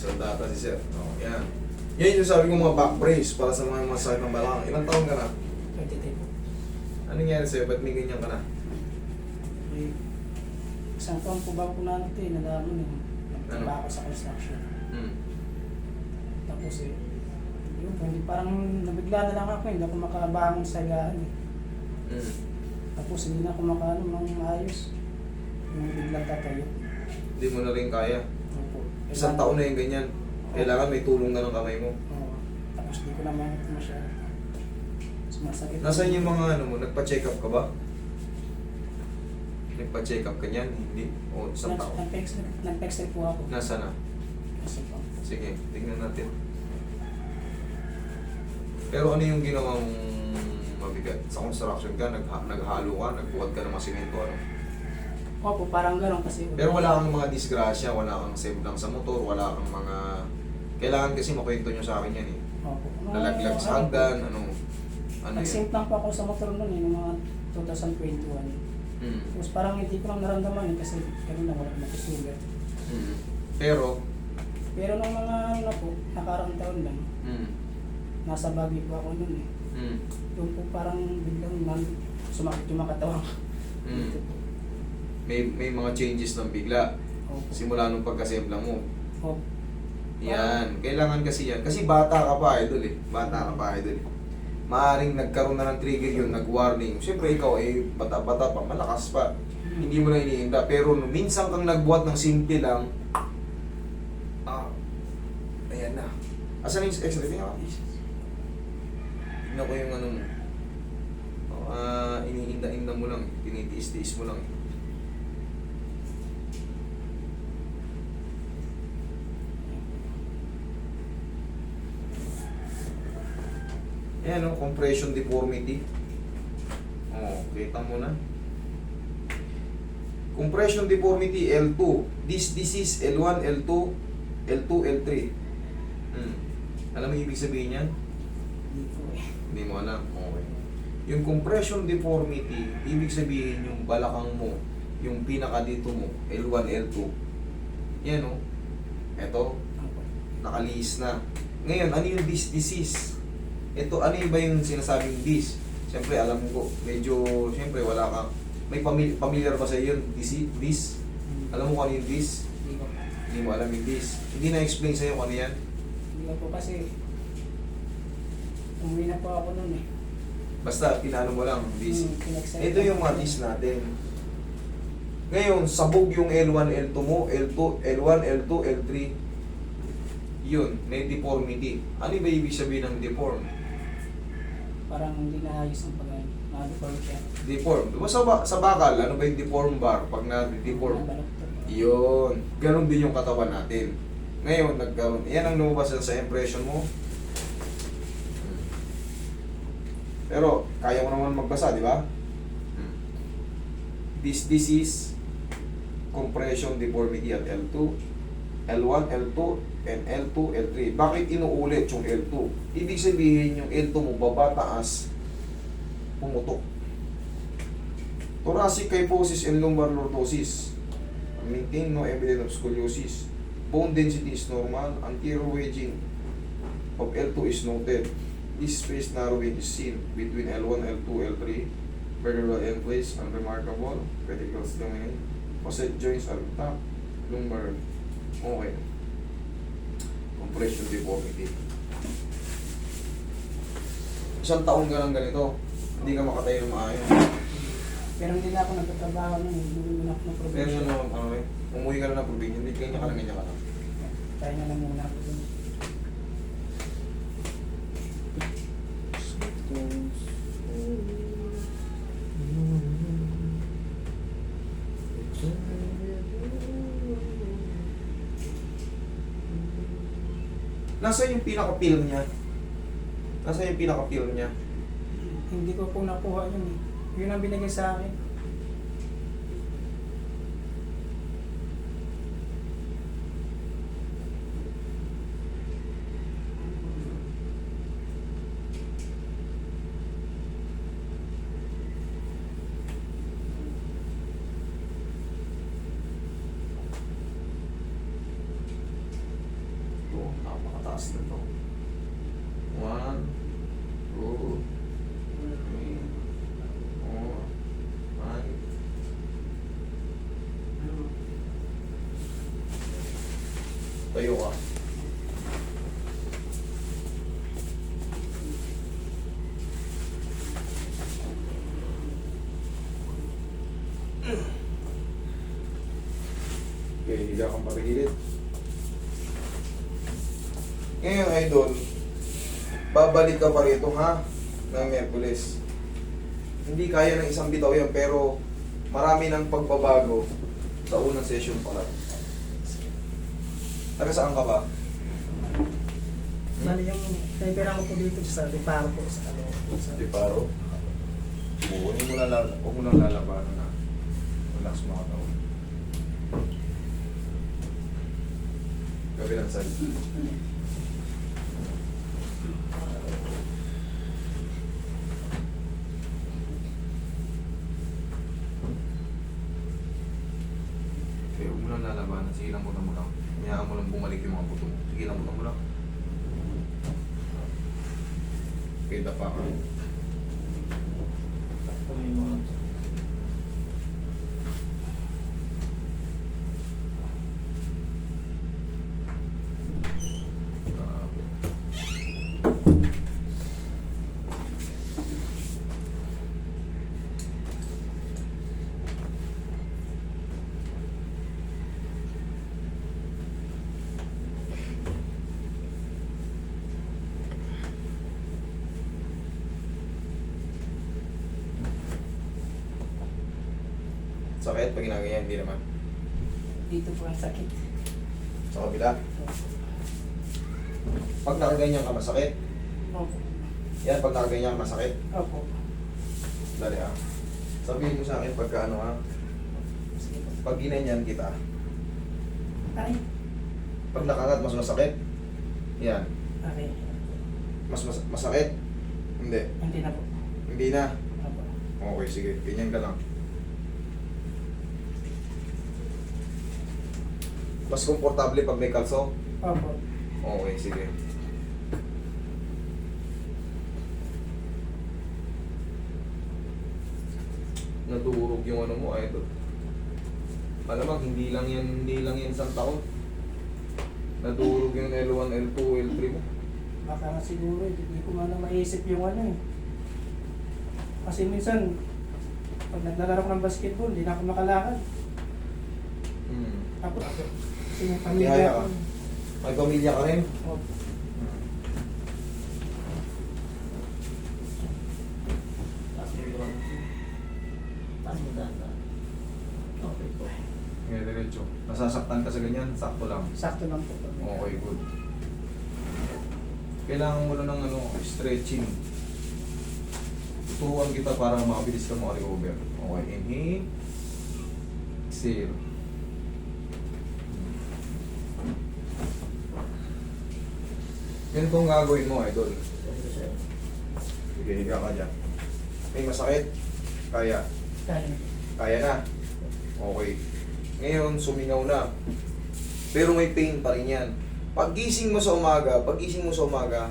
isang data si sir. Oh, yan. Yan yung sabi ko mga back brace para sa mga masakit ng balakang. Ilang taon ka na? 23 po. Anong nangyari sa'yo? Ba't may ganyan ka na? Eh, isang taon po bago ko na ito eh, nalaman eh. Nagtrabaho ako sa construction. Hmm. Tapos eh, yun po, hindi parang nabigla na lang ako eh, hindi ako makabangon sa higaan eh. Hmm. Tapos hindi na ako makaano ng maayos. Yung biglang tatayo. Hindi mo na rin kaya. Isang taon na yung ganyan. Kailangan may tulong na ng kamay mo. Oo. Tapos di ko naman ito masyado. Sumasakit. Nasaan yung mga ano mo? Nagpa-check up ka ba? Nagpa-check up ka niyan? Hindi. O isang taon. Rin po ako. Nasa na? Kasi po. Sige, tingnan natin. Pero ano yung ginawa mong mabigat? Sa construction ka, nagha- naghalo ka, nagbuhat ka ng mga simento, ano? Opo, parang gano'n kasi. Pero wala kang mga disgrasya, wala kang semblang sa motor, wala kang mga... Kailangan kasi makwento nyo sa akin yan eh. Opo. Nung- Nalaglag sa hagdan, ano? Ano yun? Nag-sync lang po ako sa motor noon eh, noong mga 2021. Hmm. Tapos parang hindi ko lang naramdaman eh, kasi ganun na wala na sugar. Hmm. Pero, Pero nung mga ano po, nakaraang taon lang, hmm. nasa Baguio po ako noon eh. Hmm. Doon po parang biglang man, sumakit yung mga katawan. Hmm. Dito po. May, may mga changes ng bigla. Opo. Simula nung pagkasemblang mo. Opo. Yan. Kailangan kasi yan. Kasi bata ka pa, idol eh. Bata ka pa, idol eh. Maaring nagkaroon na ng trigger yun, nag-warning. Siyempre ikaw eh, bata-bata pa, malakas pa. Hindi mo na iniinda. Pero nung minsan kang nagbuhat ng simple lang, ah, ayan na. Asan yung x-ray? Tingnan ko. Tignan ko yung ano mo. Ah, iniinda-inda mo lang. Tinitiis-tiis mo lang. eh. Ayan o, compression deformity. Oh, kita mo na. Compression deformity L2. This disease L1, L2, L2, L3. Hmm. Alam mo ibig sabihin yan? Hindi mo alam. Okay. Yung compression deformity, ibig sabihin yung balakang mo, yung pinaka dito mo, L1, L2. Yan o. Eto, Opo. nakalihis na. Ngayon, ano yung this disease? Ito, ano yung ba yung sinasabing this? Siyempre, alam ko, medyo, siyempre, wala kang, may pamil- familiar ba sa iyo yun, this, this? Alam mo kung ano yung this? Hindi ko. Hindi mo alam yung this. Hindi na-explain sa'yo kung ano yan. Hindi ko po kasi umuwi na po ako noon eh. Basta, pinano mo lang, this. Hmm, Ito yung mga this natin. Ngayon, sabog yung L1, L2 mo, L2, L1, L2, L3. Yun, may deformity. Ano ba ibig sabihin ng deform? Parang hindi na ayos ang pag na-deform siya. Deform. Diba sa, ba- sa bakal, ano ba yung deform bar pag na-deform? Nabaloktot. Yun. Ganon din yung katawan natin. Ngayon, nagkaroon. Yan ang lumabas sa impression mo. Pero, kaya mo naman magbasa, di ba? This disease, compression deformity at L2, L1, L2, and L2, L3. Bakit inuulit yung L2? Ibig sabihin yung L2 mo baba taas, pumutok. Thoracic kyphosis and lumbar lordosis. Maintain no evidence of scoliosis. Bone density is normal. Anterior wedging of L2 is noted. This space narrowing is seen between L1, L2, L3. Vertebral end place, unremarkable. Pedicles domain. Facet joints are intact. Lumbar. Okay. Compression deformity. Isang taon ka lang ganito. Hindi ka makatayo ng maayos. Pero hindi na ako nagtatrabaho noon eh. Hindi na ako ng Pero probinsya. yun naman, ano eh, umuwi ka na ng probinsya, hindi ganyan ka lang, ganyan ka lang. Kaya na lang muna ako dun. Nasa yung pinaka-film niya? Nasa yung pinaka-film niya? Hindi ko po nakuha yun eh. Yun ang binigay sa akin. Napakataas na to. One, two, three, four, five. Tayo ka. Okay, higa kang patagilid. Ngayon, idol, babalik ka pa rito ha, ng Merkulis. Hindi kaya ng isang bitaw yan, pero marami ng pagbabago sa unang session pa lang. Taga saan ka ba? Bali yung naipira ko po dito sa Liparo po sa ano. Sa Di paro? Oo, huwag mo na lala, huwag mo na lalabanan na. Relax mo ka Kabilang side. Okay, huwag mo lang lalabanan. Sige lang mo lang. Hayaan mo lang bumalik yung mga buto mo. Sige lang muna mo lang. Okay, tapa ka. Sakit pag ginagayan, hindi naman. Dito po ang sakit. Sa kabila. Pag nakaganyan ka, masakit. Opo. Yan, pag nakaganyan ka, masakit. Opo. Dali ah. Sabihin mo sa akin pagka ano ah, pag ginanyan kita, Ay. pag nakangat, mas masakit. Yan. Okay. Mas, mas masakit. Hindi. Hindi na po. Hindi na. Opo. Okay, sige. Ganyan ka lang. Mas komportable pag may kalso? Opo. Okay, sige. Nadurog yung ano mo, idol. Malamang hindi lang yan, hindi lang yan isang taon. Nadurog yung L1, L2, L3 mo. Baka nga siguro, hindi ko man maisip yung ano eh. Kasi minsan, pag naglalaro ko ng basketball, hindi na ako makalakad. Tapos, kasi yung Kaya pamilya ka. ko. May pamilya ka rin? Opo. Okay po. Ngayon, diretso. Nasasaktan ka sa ganyan, sakto lang. Sakto lang po. Okay, good. Kailangan mo na ng ano, stretching. Tuturuan kita para makabilis ka makarecover. Okay, inhale. Exhale. Ganito ang gagawin mo, idol. Sige, higa ka dyan. May masakit? Kaya. Kaya. Kaya na. Okay. Ngayon, sumingaw na. Pero may pain pa rin yan. Paggising mo sa umaga, paggising mo sa umaga,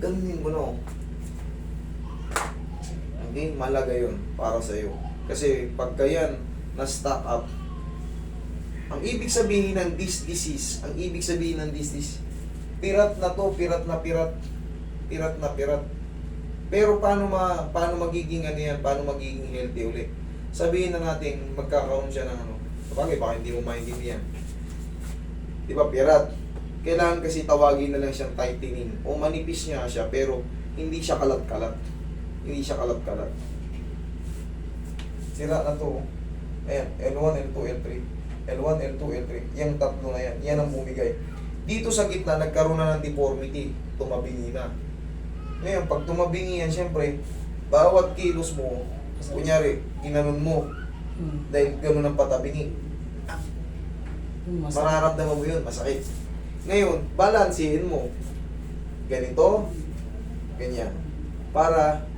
ganunin mo na. oh. Okay, malaga yun para sa iyo. Kasi pagka yan, na-stock up, ang ibig sabihin ng this disease, ang ibig sabihin ng this disease, pirat na to, pirat na pirat, pirat na pirat. Pero paano ma paano magiging ano yan, paano magiging healthy ulit? Sabihin na natin magkakaroon siya ng ano. Sabagay, baka hindi mo maintindihan. Di ba, pirat? Kailangan kasi tawagin na lang siyang tightening. O manipis niya siya, pero hindi siya kalat-kalat. Hindi siya kalat-kalat. Sira na to. Ayan, L1, L2, L3. L1, L2, L3. Yung tatlo na yan. Yan ang bumigay. Dito sa gitna, nagkaroon na ng deformity. Tumabingi na. Ngayon, pag tumabingi yan, syempre, bawat kilos mo, kunyari, ginanon mo, Hmm. dahil gano'n ang patabingi, Hmm, masakit. mararamdaman mo yun, masakit. Ngayon, balansehin mo. Ganito, ganyan. Para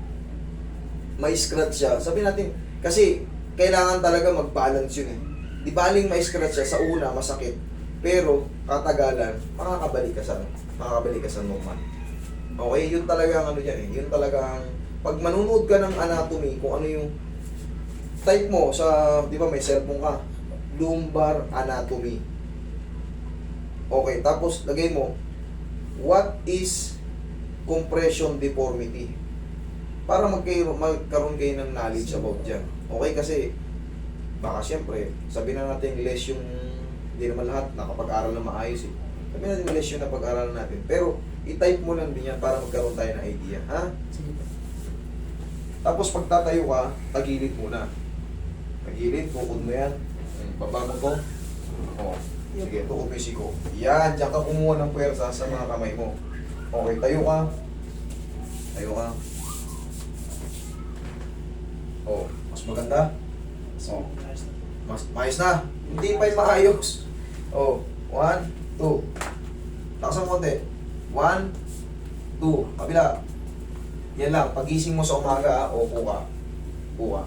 may scratch siya. Sabi natin, kasi kailangan talaga mag-balance yun eh. Di baling may scratch siya, sa una masakit. Pero, katagalan, makakabalik ka sa, makakabalik ka sa normal. Okay, yun talaga ang ano dyan eh. Yun talaga ang, pag manunood ka ng anatomy, kung ano yung type mo sa, di ba may cellphone ka, lumbar anatomy. Okay, tapos lagay mo, what is compression deformity? Para magkaroon, magkaroon kayo ng knowledge about dyan. Okay, kasi baka siyempre, sabi na natin less yung, hindi naman lahat nakapag-aral na maayos eh. Sabi natin yung napag-aralan natin. Pero, i-type mo lang din yan para magkaroon tayo ng idea. Ha? Sige po. Tapos pagtatayo ka, tagilid muna. Tagilid, tukod mo yan. Baba mo to. O, sige, tukod mo yung siko. Yan, diyan ka kumuha ng puwersa sa mga kamay mo. Okay, tayo ka. Tayo ka. O, mas maganda. So. Mas maayos na. Hindi pa yung maayos. O, one, two. Lakas mo konti. One, two. Kabila. Yan lang. Pagising mo sa umaga, ah, upo ka. Upo ka.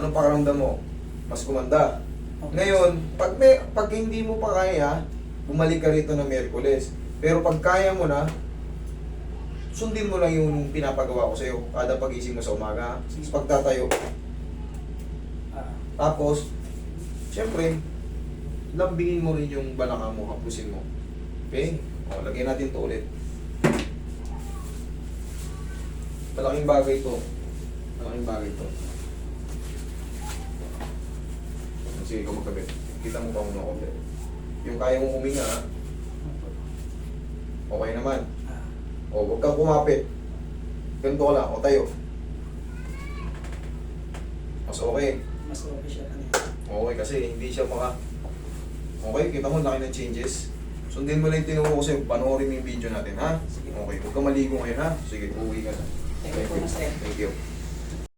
Anong pakiramdam mo? Mas gumanda. Ngayon, pag, may, pag hindi mo pa kaya, bumalik ka rito ng Merkules. Pero pag kaya mo na, sundin mo lang yung pinapagawa ko sa'yo. Kada pagising mo sa umaga. Pagtatayo. Ah, Tapos, syempre, lambingin mo rin yung balaka mo, hapusin mo. Okay? O, lagyan natin to ulit. Malaking bagay to. Malaking bagay to. Sige, ikaw magkabit. Kita mo pa muna konti. Yung kaya mong huminga, ha? okay naman. O, huwag kang kumapit. Ganito ka lang. O, tayo. Mas okay. mas okay siya. Okay, kasi hindi siya maka... Okay, kita mo, laki ng changes. Sundin mo lang yung tinuro ko sa'yo, panoorin mo yung video natin, ha? Sige. Okay, huwag ka maligo ngayon, ha? Sige, uwi ka na. Thank you po, Master. Thank you.